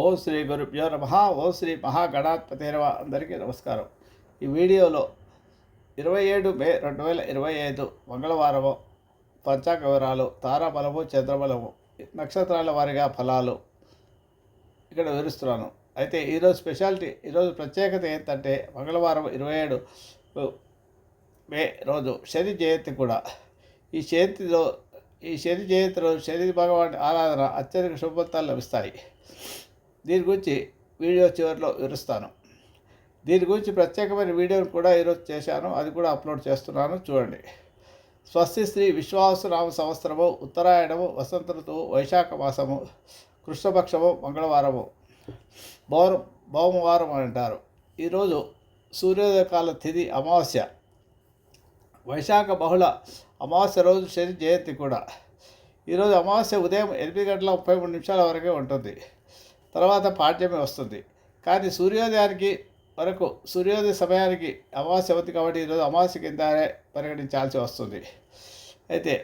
ఓ శ్రీ గురుభ్యో నమ. ఓ శ్రీ మహాగణాధిపతిరవ అందరికీ నమస్కారం. ఈ వీడియోలో ఇరవై ఏడు మే రెండు వేల ఇరవై ఐదు మంగళవారము పంచాంగ వివరాలు తారాబలము చంద్రబలము నక్షత్రాల వారిగా ఫలాలు ఇక్కడ వివరిస్తున్నాను. అయితే ఈరోజు స్పెషాలిటీ ఈరోజు ప్రత్యేకత ఏంటంటే మంగళవారం ఇరవై ఏడు మే రోజు శని జయంతి కూడా. ఈ జయంతిలో ఈ శని జయంతి రోజు శని భగవాన్ ఆరాధన అత్యధిక శుభఫలితాలు లభిస్తాయి. దీని గురించి వీడియో చివరిలో వివరిస్తాను. దీని గురించి ప్రత్యేకమైన వీడియోను కూడా ఈరోజు చేశాను. అది కూడా అప్లోడ్ చేస్తున్నాను. చూడండి. స్వస్తి శ్రీ విశ్వాసనామ సంవత్సరము ఉత్తరాయణము వసంత ఋతువు వైశాఖ మాసము కృష్ణపక్షము మంగళవారము భౌర భౌమవారం అని అంటారు. ఈరోజు సూర్యోదయకాల తిథి అమావాస్య. వైశాఖ బహుళ అమావాస్య రోజు శని జయంతి కూడా. ఈరోజు అమావాస్య ఉదయం ఎనిమిది గంటల ముప్పై మూడు నిమిషాల వరకే ఉంటుంది. తర్వాత పాఠ్యమే వస్తుంది. కానీ సూర్యోదయానికి వరకు సూర్యోదయ సమయానికి అమావాస్య అవుతుంది కాబట్టి ఈరోజు అమావాస్య కిందనే పరిగణించాల్సి వస్తుంది. అయితే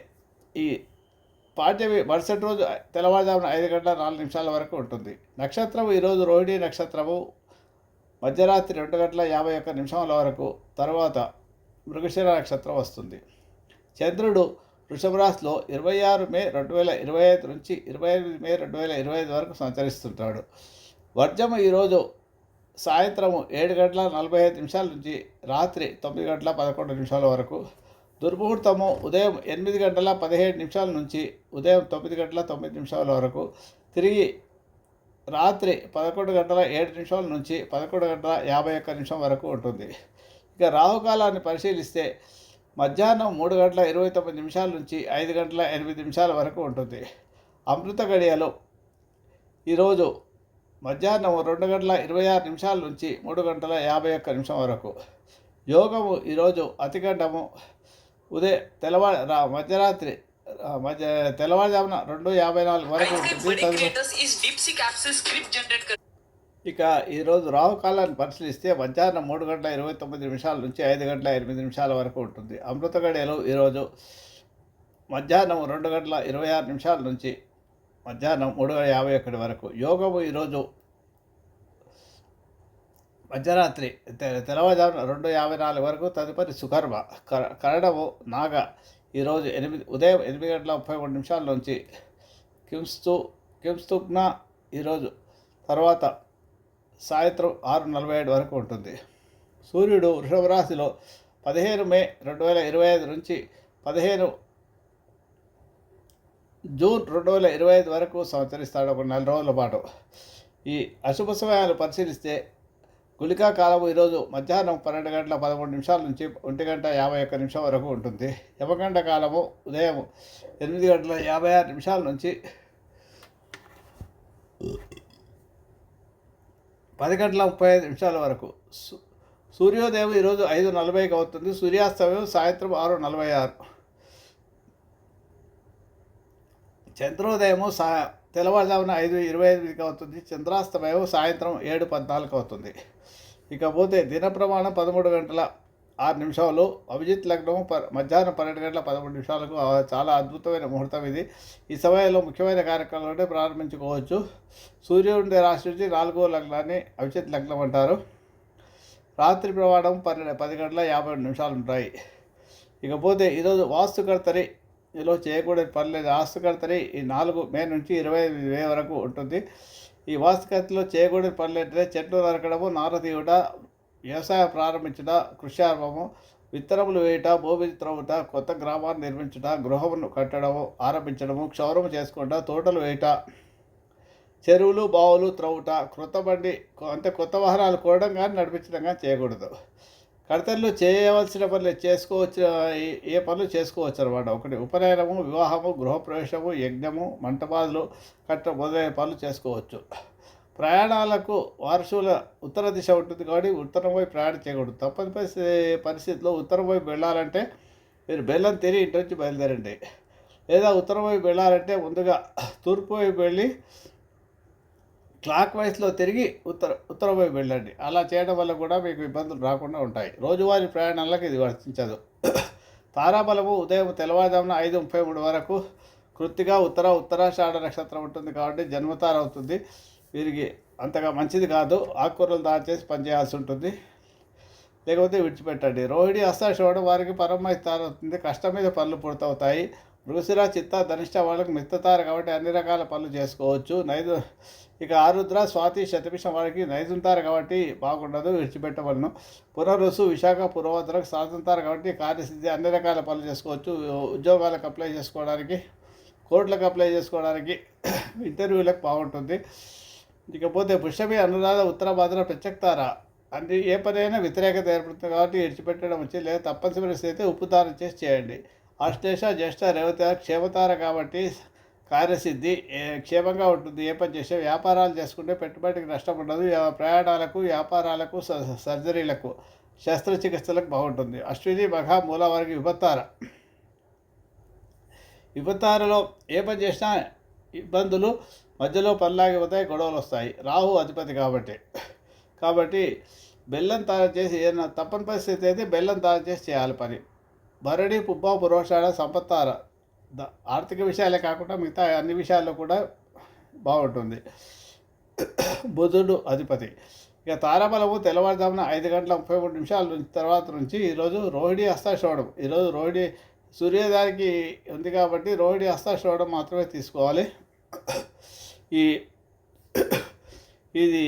ఈ పాఠ్యమి మరుసటి రోజు తెల్లవారుజామున ఐదు గంటల నాలుగు నిమిషాల వరకు ఉంటుంది. నక్షత్రం ఈరోజు రోహిణి నక్షత్రము. మధ్యరాత్రి రెండు గంటల యాభై ఒక్క నిమిషాల వరకు తర్వాత మృగశిర నక్షత్రం వస్తుంది. చంద్రుడు వృషభ రాశిలో ఇరవై ఆరు మే రెండు వేల ఇరవై ఐదు నుంచి ఇరవై ఎనిమిది మే రెండు వేల ఇరవై ఐదు వరకు సంచరిస్తుంటాడు. వర్జము ఈరోజు సాయంత్రము ఏడు గంటల నలభై ఐదు నిమిషాల నుంచి రాత్రి తొమ్మిది గంటల పదకొండు నిమిషాల వరకు దుర్ముహూర్తము ఉదయం ఎనిమిది గంటల పదిహేడు నిమిషాల నుంచి ఉదయం తొమ్మిది గంటల తొమ్మిది నిమిషాల వరకు తిరిగి రాత్రి పదకొండు గంటల ఏడు నిమిషాల నుంచి పదకొండు గంటల యాభై ఒక్క నిమిషం వరకు ఉంటుంది. ఇక రాహుకాలాన్ని పరిశీలిస్తే మధ్యాహ్నం మూడు గంటల ఇరవై తొమ్మిది నిమిషాల నుంచి ఐదు గంటల ఎనిమిది నిమిషాల వరకు ఉంటుంది. అమృత గడియలు ఈరోజు మధ్యాహ్నం రెండు గంటల ఇరవై ఆరు నిమిషాల నుంచి మూడు గంటల యాభై ఒక్క నిమిషం వరకు. యోగము ఈరోజు అతిగండము ఉదయం తెల్లవారు మధ్యరాత్రి మధ్య తెల్లవారుజామున రెండు యాభై నాలుగు వరకు ఉంటుంది. ఇక ఈరోజు రావు కాలాన్ని పరిశీలిస్తే మధ్యాహ్నం మూడు గంటల ఇరవై తొమ్మిది నిమిషాల నుంచి ఐదు గంటల ఎనిమిది నిమిషాల వరకు ఉంటుంది. అమృత గడియలు ఈరోజు మధ్యాహ్నం రెండు గంటల ఇరవై ఆరు నిమిషాల నుంచి మధ్యాహ్నం మూడు గంటల యాభై ఒకటి వరకు. యోగము ఈరోజు మధ్యరాత్రి తె- తెల్లవారుజామున రెండు యాభై నాలుగు వరకు తదుపరి సుకర్మ. కర- కరణము నాగ ఈరోజు ఎనిమిది ఉదయం ఎనిమిది గంటల ముప్పై మూడు నిమిషాల నుంచి కింస్తు కింస్తుగ్న ఈరోజు తర్వాత సాయంత్రం ఆరు నలభై ఏడు వరకు ఉంటుంది. సూర్యుడు వృషభ రాశిలో పదిహేను మే రెండు వేల ఇరవై ఐదు నుంచి పదిహేను జూన్ రెండు వేల ఇరవై ఐదు వరకు సంచరిస్తాడు ఒక నెల రోజుల పాటు. ఈ అశుభ సమయాలు పరిశీలిస్తే గుళికా కాలం ఈరోజు మధ్యాహ్నం పన్నెండు గంటల పదమూడు నిమిషాల నుంచి ఒంటి గంట యాభై ఒక్క నిమిషం వరకు ఉంటుంది. యమగంట కాలము ఉదయం ఎనిమిది గంటల యాభై ఆరు నిమిషాల నుంచి పది గంటల ముప్పై ఐదు నిమిషాల వరకు. సూర్యోదయం ఈరోజు ఐదు నలభైకి అవుతుంది. సూర్యాస్తమయం సాయంత్రం ఆరు నలభై ఆరు చంద్రోదయము సా తెల్లవారుజామున ఐదు ఇరవై ఎనిమిదికి అవుతుంది. చంద్రాస్తమయం సాయంత్రం ఏడు పద్నాలుగు అవుతుంది. ఇకపోతే దిన ప్రమాణం పదమూడు గంటల ఆరు నిమిషాలు. అభిజిత్ లగ్నము ప మధ్యాహ్నం పన్నెండు గంటల పదమూడు నిమిషాలకు చాలా అద్భుతమైన ముహూర్తం ఇది. ఈ సమయంలో ముఖ్యమైన కార్యక్రమాలు ప్రారంభించుకోవచ్చు. సూర్యుడి రాశి నుంచి నాలుగో లగ్నాన్ని అభిజిత్ లగ్నం అంటారు. రాత్రి ప్రమాణం పన్నెండు పది గంటల యాభై నిమిషాలు ఉంటాయి. ఇకపోతే ఈరోజు వాస్తుకర్తరి ఇలా చేయకూడని పని లేదు. వాస్తుకర్తరి ఈ నాలుగు మే నుంచి ఇరవై ఎనిమిది మే వరకు ఉంటుంది. ఈ వాస్తుకర్తలో చేయకూడని పనులు చెట్లు నరకడము నార తీయుట వ్యవసాయం ప్రారంభించట కృషార్భము విత్తనములు వేయట భూమి త్రవ్వుట కొత్త గ్రామాన్ని నిర్మించుట గృహమును కట్టడము ఆరంభించడము క్షౌరము చేసుకుంట తోటలు వేయట చెరువులు బావులు త్రవ్వుట క్రొత్త బండి అంటే కొత్త వాహనాలు కొనడం కానీ నడిపించడం కానీ చేయకూడదు. కడతల్లో చేయవలసిన పనులు చేసుకోవచ్చు ఏ- ఏ పనులు చేసుకోవచ్చు అనమాట ఒకటి ఉపనయనము వివాహము గృహప్రవేశము యజ్ఞము మంటపాదులు కట్ట మొదలైన పనులు చేసుకోవచ్చు. ప్రయాణాలకు వారసుల ఉత్తర దిశ ఉంటుంది కాబట్టి ఉత్తరం వైపు ప్రయాణం చేయకూడదు. తప్పని పరిస్థితిలో ఉత్తరం వైపు వెళ్ళాలంటే మీరు బెల్లం తిరిగి ఇంటి నుంచి బయలుదేరండి. లేదా ఉత్తరం వైపు వెళ్ళాలంటే ముందుగా తూర్పు వైపు వెళ్ళి క్లాక్ వైస్లో తిరిగి ఉత్తర ఉత్తరం వైపు వెళ్ళండి. అలా చేయడం వల్ల కూడా మీకు ఇబ్బందులు రాకుండా ఉంటాయి. రోజువారీ ప్రయాణాలకు ఇది వర్తించదు. తారాబలము ఉదయం తెల్లవారుజామున ఐదు ముప్పై మూడు వరకు కృత్తిగా ఉత్తర ఉత్తరాషాఢ నక్షత్రం ఉంటుంది కాబట్టి జన్మతార అవుతుంది. వీరికి అంతగా మంచిది కాదు. ఆకుకూరలు దాచేసి పనిచేయాల్సి ఉంటుంది. లేకపోతే విడిచిపెట్టండి. రోహిణి హస్తాశ్రవణం వారికి పరమైతారు అవుతుంది కష్టం మీద పనులు పూర్తవుతాయి. మృగశిర చిత్త ధనిష్ట వాళ్ళకి మిత్తతారు కాబట్టి అన్ని రకాల పనులు చేసుకోవచ్చు. నైదు ఇక ఆరుద్ర స్వాతి శతభిషం వారికి నైదుంటారు కాబట్టి బాగుండదు విడిచిపెట్టవలను. పునరుసు విశాఖ పూర్వోత్తరకు సాధుంటారు కాబట్టి కార్యసిద్ధి అన్ని రకాల పనులు చేసుకోవచ్చు. ఉద్యోగాలకు అప్లై చేసుకోవడానికి కోర్టులకు అప్లై చేసుకోవడానికి ఇంటర్వ్యూలకు బాగుంటుంది. ఇకపోతే పుష్యమి అనురాధ ఉత్తర భాద్ర ప్రత్యక్తార అంటే ఏ పనైనా వ్యతిరేకత ఏర్పడుతుంది కాబట్టి విడిచిపెట్టడం వచ్చి లేదా తప్పనిసరి స్థితి ఉప్పుదానం చేసి చేయండి. అష్టేష జ్యేష్ఠ రేవత క్షేమతార కాబట్టి కార్యసిద్ధి క్షేమంగా ఉంటుంది ఏ పని చేసే వ్యాపారాలు చేసుకుంటే పెట్టుబడికి నష్టం ఉండదు. ప్రయాణాలకు వ్యాపారాలకు స- సర్జరీలకు శస్త్రచికిత్సలకు బాగుంటుంది. అశ్విని మఘ మూల వారికి విపత్తార విపత్తారలో ఏ పని చేసినా ఇబ్బందులు మధ్యలో పనిలాగిపోతాయి గొడవలు వస్తాయి. రాహు అధిపతి కాబట్టి. కాబట్టి బెల్లం తయారు చేసి ఏదైనా తప్పని పరిస్థితి అయితే బెల్లం తయారు చేసి చేయాలి పని. భరణి పుబ్బ పురోషాడ సంపత్తార. ద- ఆర్థిక విషయాలే కాకుండా మిగతా అన్ని విషయాల్లో కూడా బాగుంటుంది. బుధుడు అధిపతి. ఇక తారాబలము తెల్లవారుజామున ఐదు గంటల ముప్పై మూడు నిమిషాల నుంచి తర్వాత నుంచి ఈరోజు రోహిణి హస్తాశ్రవణం ఈరోజు రోహిణి సూర్యోదయానికి ఉంది కాబట్టి రోహిణి హస్తాశ్రవణం మాత్రమే తీసుకోవాలి. ఈ ఇది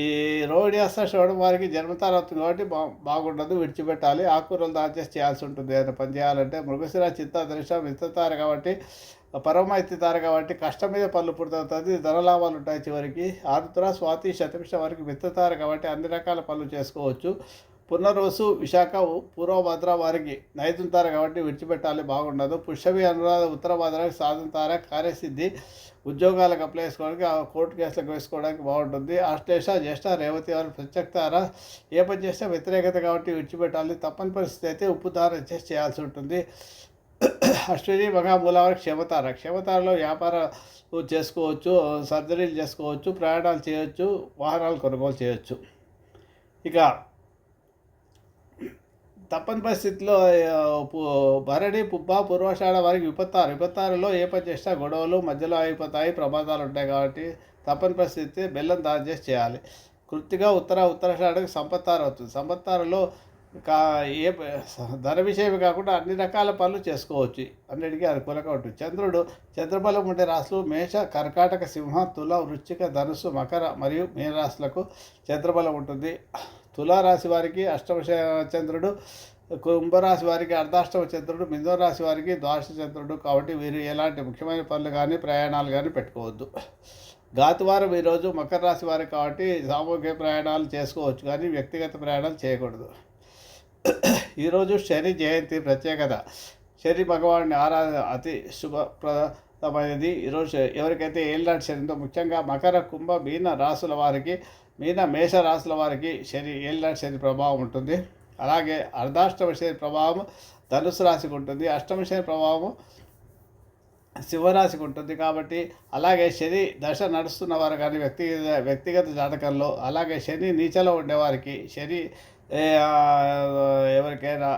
రోహిణి హస్తాశ్రవణం వారికి జన్మ అవుతుంది కాబట్టి బా బాగుండదు విడిచిపెట్టాలి. ఆకుకూరలు దాచేసి చేయాల్సి ఉంటుంది. ఏదైనా పని చేయాలంటే మృగశిర చిత్త దృష్ట విత్తతారు కాబట్టి పరమ కాబట్టి కష్టం మీద పనులు పుడుతుంది ధనలాభాలు ఉంటాయి చివరికి. ఆరుద్ర స్వాతి శతమిష వరకు విత్తుతారు కాబట్టి అన్ని రకాల పనులు చేసుకోవచ్చు. పునర్వసు విశాఖ పూర్వభద్ర వారికి నైతుంతారు కాబట్టి విడిచిపెట్టాలి బాగుండదు. పుష్యమి అనురాధ ఉత్తర భద్రకి సాధుతార కార్యసిద్ధి ఉద్యోగాలకు అప్లై చేసుకోవడానికి ఆ కోర్టు కేసులకు వేసుకోవడానికి బాగుంటుంది. అష్టేష జ్యేష్ఠ రేవతి వారి ప్రత్యక్తార ఏ పని చేస్తే వ్యతిరేకత కాబట్టి విడిచిపెట్టాలి. తప్పని పరిస్థితి అయితే ఉప్పు దారం చేసి చేయాల్సి ఉంటుంది. అశ్విని మగా క్షమతార. క్షమతారలో వ్యాపారాలు చేసుకోవచ్చు సర్జరీలు చేసుకోవచ్చు ప్రయాణాలు చేయొచ్చు వాహనాలు కొనుగోలు చేయొచ్చు. ఇక తప్పని పరిస్థితిలో భరణి పుబ్బ పూర్వాషాఢ వారికి విపత్తారు విపత్తారులో ఏ పని చేసినా గొడవలు మధ్యలో అయిపోతాయి ప్రమాదాలు ఉంటాయి కాబట్టి తప్పని పరిస్థితి బెల్లం దాని చేసి చేయాలి. కృతిగా ఉత్తర ఉత్తరాషాఢకు సంపత్తారు అవుతుంది సంపత్తారులో కా ఏ ధర ధన విషయమే కాకుండా అన్ని రకాల పనులు చేసుకోవచ్చు. అన్నిటికీ అనుకూలంగా ఉంటుంది. చంద్రుడు చంద్రబలం ఉండే రాశులు మేష కర్కాటక సింహ తుల వృశ్చిక ధనుసు మకర మరియు మీన రాశులకు చంద్రబలం ఉంటుంది. తులారాశి వారికి అష్టమ చంద్రుడు కుంభరాశి వారికి అర్ధాష్టమ చంద్రుడు మిథున రాశి వారికి ద్వాదశ చంద్రుడు. కాబట్టి వీరు ఎలాంటి ముఖ్యమైన పనులు కానీ ప్రయాణాలు కానీ పెట్టుకోవద్దు. గాతువారం ఈరోజు మకర రాశి వారికి కాబట్టి సామూహిక ప్రయాణాలు చేసుకోవచ్చు కానీ వ్యక్తిగత ప్రయాణాలు చేయకూడదు. ఈరోజు శని జయంతి ప్రత్యేకత. శని భగవాన్ని ఆరాధన అతి శుభప్రదమైనది. ఈరోజు ఎవరికైతే ఏళ్ళనాటి శనితో ముఖ్యంగా మకర కుంభ మీన రాసుల వారికి మీద మేష రాశుల వారికి శని ఏళ్ళ శని ప్రభావం ఉంటుంది. అలాగే అర్ధాష్టమ శని ప్రభావం ధనుసు రాశికి ఉంటుంది. అష్టమ శని ప్రభావం సింహరాశికి ఉంటుంది కాబట్టి అలాగే శని దశ నడుస్తున్న వారు కానీ వ్యక్తిగత వ్యక్తిగత జాతకంలో అలాగే శని నీచలో ఉండేవారికి శని ఎవరికైనా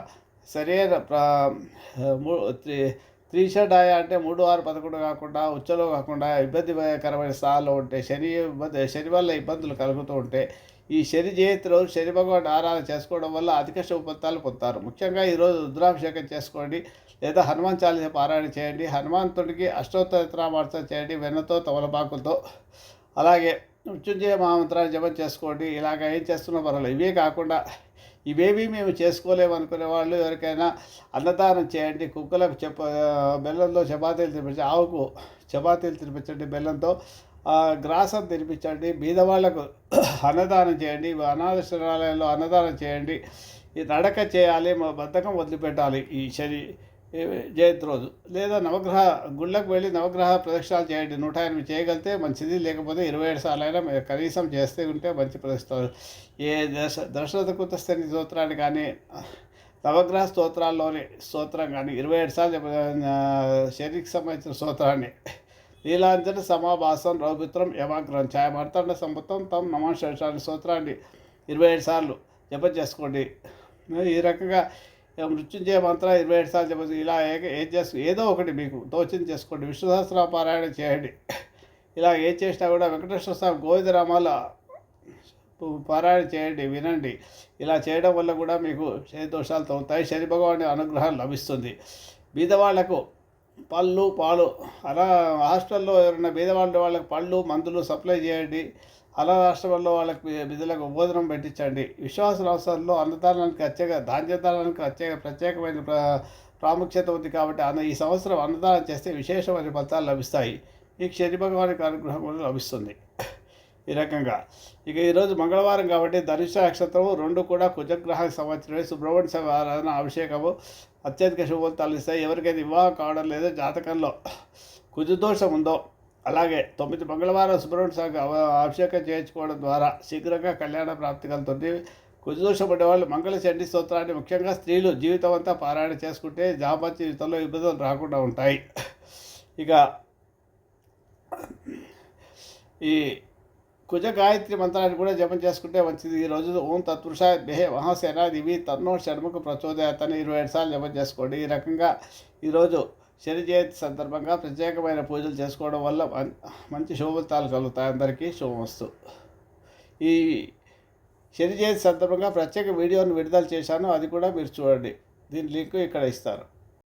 సరైన ప్ర త్రిషడాయ అంటే మూడు ఆరు పదకొండు కాకుండా ఉచ్చలో కాకుండా ఇబ్బందికరమైన స్థాయిలో ఉంటే శని ఇబ్బంది శని వల్ల ఇబ్బందులు కలుగుతూ ఉంటే ఈ శని జయంతిలో రోజు శని భగవాన్ ఆరాధన చేసుకోవడం వల్ల అధిక శుభ పొందుతారు. ముఖ్యంగా ఈరోజు రుద్రాభిషేకం చేసుకోండి లేదా హనుమాన్ చాలీస పారాయణ చేయండి హనుమంతుడికి అష్టోత్తరామార్చన చేయండి వెన్నతో తమలపాకులతో. అలాగే మృత్యుంజయ మహామంత్రాన్ని జపం చేసుకోండి ఇలాగ ఏం చేస్తున్నా పర్వాలేదు. ఇవే కాకుండా ఇవేవి మేము చేసుకోలేము అనుకునే వాళ్ళు ఎవరికైనా అన్నదానం చేయండి కుక్కలకు చెప్ప బెల్లంలో చపాతీలు తినిపించండి ఆవుకు చపాతీలు తినిపించండి బెల్లంతో గ్రాసం తినిపించండి బీదవాళ్ళకు అన్నదానం చేయండి అనాథ అన్నదానం చేయండి ఈ నడక చేయాలి మా బద్ధకం వదిలిపెట్టాలి ఈ శని జయంతి రోజు. లేదా నవగ్రహ గుళ్ళకు వెళ్ళి నవగ్రహ ప్రదక్షిణాలు చేయండి. నూట ఎనిమిది చేయగలిగితే మంచిది. లేకపోతే ఇరవై ఏడు సార్లు అయినా కనీసం చేస్తే ఉంటే మంచి ప్రదక్షిణాలు. ఏ దశ దశరథ కుతస్థని స్తోత్రాన్ని కానీ నవగ్రహ స్తోత్రాల్లోని స్తోత్రం కానీ ఇరవై ఏడు సార్లు శరీరకి సంబంధించిన స్తోత్రాన్ని. నీలాంజన సమాభాసం రౌపిత్రం యమాగ్రహం ఛాయమార్తాండ సంపత్తం తమ నమాశేషాన్ని స్తోత్రాన్ని ఇరవై ఏడు సార్లు జపం చేసుకోండి. ఈ రకంగా మృత్యుంజయ మంత్ర ఇరవై ఏడు సార్లు జపం ఇలా ఏం చేసు ఏదో ఒకటి మీకు తోచింది చేసుకోండి. విష్ణు సహస్ర పారాయణ చేయండి. ఇలా ఏం చేసినా కూడా వెంకటేశ్వర స్వామి గోవిందరామాల పారాయణ చేయండి వినండి. ఇలా చేయడం వల్ల కూడా మీకు శని దోషాలు తగ్గుతాయి. శని భగవాని అనుగ్రహం లభిస్తుంది. బీదవాళ్ళకు పళ్ళు పాలు అలా హాస్టల్లో ఎవరైనా బీదవాళ్ళ వాళ్ళకి పళ్ళు మందులు సప్లై చేయండి. అలా రాష్ట్రంలో వాళ్ళకి విధులకు భోజనం పెట్టించండి. విశ్వాసం అవసరంలో అన్నదానానికి ప్రత్యేక ధాన్యదానానికి ప్రత్యేక ప్రత్యేకమైన ప్రాముఖ్యత ఉంది కాబట్టి అన్న ఈ సంవత్సరం అన్నదానం చేస్తే విశేషమైన ఫలితాలు లభిస్తాయి. ఈ శని భగవానికి అనుగ్రహం కూడా లభిస్తుంది. ఈ రకంగా. ఇక ఈరోజు మంగళవారం కాబట్టి ధనుష నక్షత్రము రెండు కూడా కుజగ్రహానికి సంవత్సరమే సుబ్రహ్మణ్య స్వామి ఆరాధన అభిషేకము అత్యధిక శుభోత్తాలు ఇస్తాయి. ఎవరికైతే వివాహం కావడం లేదో జాతకంలో కుజదోషం ఉందో అలాగే తొమ్మిది మంగళవారం సుబ్రహ్మణ్య స్వామికి అవ- అభిషేకం చేయించుకోవడం ద్వారా శీఘ్రంగా కళ్యాణ ప్రాప్తి కలుగుతుంది. కుజదోషం ఉండేవాళ్ళు వాళ్ళు మంగళ చండీ స్తోత్రాన్ని ముఖ్యంగా స్త్రీలు జీవితం అంతా పారాయణ చేసుకుంటే దాంపత్య జీవితంలో ఇబ్బందులు రాకుండా ఉంటాయి. ఇక ఈ కుజ గాయత్రి మంత్రాన్ని కూడా జపం చేసుకుంటే మంచిది. ఈ రోజు ఓం తత్పురుష దేహే మహాసేనా దివి తన్నో షణ్ముఖ ప్రచోదయతని ఇరవై ఏడు సార్లు జపం చేసుకోండి. ఈ రకంగా ఈరోజు శని జయంతి సందర్భంగా ప్రత్యేకమైన పూజలు చేసుకోవడం వల్ల మం- మంచి శుభఫలితాలు కలుగుతాయి అందరికీ శుభమస్తు. ఈ శని జయంతి సందర్భంగా ప్రత్యేక వీడియోను విడుదల చేశాను అది కూడా మీరు చూడండి. దీని లింక్ ఇక్కడ ఇస్తారు.